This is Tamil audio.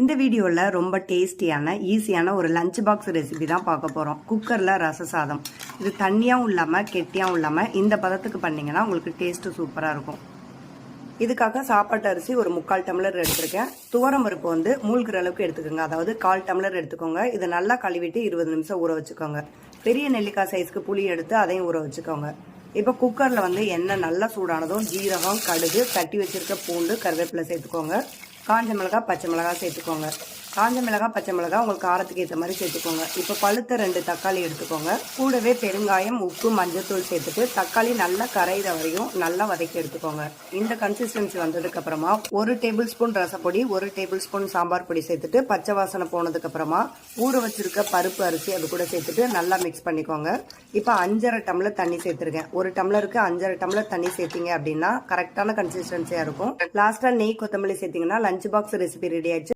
இந்த வீடியோவில் ரொம்ப டேஸ்டியான ஈஸியான ஒரு லஞ்ச் பாக்ஸ் ரெசிபி தான் பார்க்க போகிறோம் குக்கரில் ரச சாதம். இது தண்ணியாகவும் இல்லாமல் கெட்டியாகவும் இல்லாமல் இந்த பதத்துக்கு பண்ணிங்கன்னா உங்களுக்கு டேஸ்ட்டு சூப்பராக இருக்கும். இதுக்காக சாப்பாட்டு அரிசி ஒரு முக்கால் டம்ளர் எடுத்திருக்கேன். துவரம் பருப்பு வந்து மூழ்கிற அளவுக்கு எடுத்துக்கோங்க. அதாவது கால் டம்ளர் எடுத்துக்கோங்க. இதை நல்லா கழுவிட்டு இருபது நிமிஷம் ஊற வச்சுக்கோங்க. பெரிய நெல்லிக்காய் சைஸ்க்கு புளி எடுத்து அதையும் ஊற வச்சுக்கோங்க. இப்போ குக்கரில் வந்து எண்ணெய் நல்லா சூடானதும் ஜீரகம் கடுகு தட்டி வச்சிருக்க பூண்டு கருவேப்பிலை சேர்த்துக்கோங்க. காஞ்ச மிளகாய் பச்சை மிளகாய் சேர்த்துக்கோங்க. காஞ்ச மிளகாய் பச்சை மிளகாய் உங்களுக்கு காரத்துக்கு ஏற்ற மாதிரி சேர்த்துக்கோங்க. இப்போ பழுத்த ரெண்டு தக்காளி எடுத்துக்கோங்க. கூடவே பெருங்காயம் உப்பு மஞ்சத்தூள் சேர்த்துட்டு தக்காளி நல்லா கரையிற வரையும் நல்லா வதக்கி எடுத்துக்கோங்க. இந்த கன்சிஸ்டன்சி வந்ததுக்கு அப்புறமா ஒரு டேபிள் ஸ்பூன் ரசப்பொடி ஒரு டேபிள் ஸ்பூன் சாம்பார் பொடி சேர்த்துட்டு பச்சை வாசனை போனதுக்கு அப்புறமா ஊற வச்சிருக்க பருப்பு அரிசி அது கூட சேர்த்துட்டு நல்லா மிக்ஸ் பண்ணிக்கோங்க. இப்போ அஞ்சரை டம்ளர் தண்ணி சேர்த்துருக்கேன். ஒரு டம்ளருக்கு அஞ்சரை டம்ளர் தண்ணி சேர்த்தீங்க அப்படின்னா கரெக்டான கன்சிஸ்டன்சியா இருக்கும். லாஸ்டா நெய் கொத்தமல்லி சேர்த்தீங்கன்னா லஞ்ச் பாக்ஸ் ரெசிபி ரெடி ஆயிடுச்சு.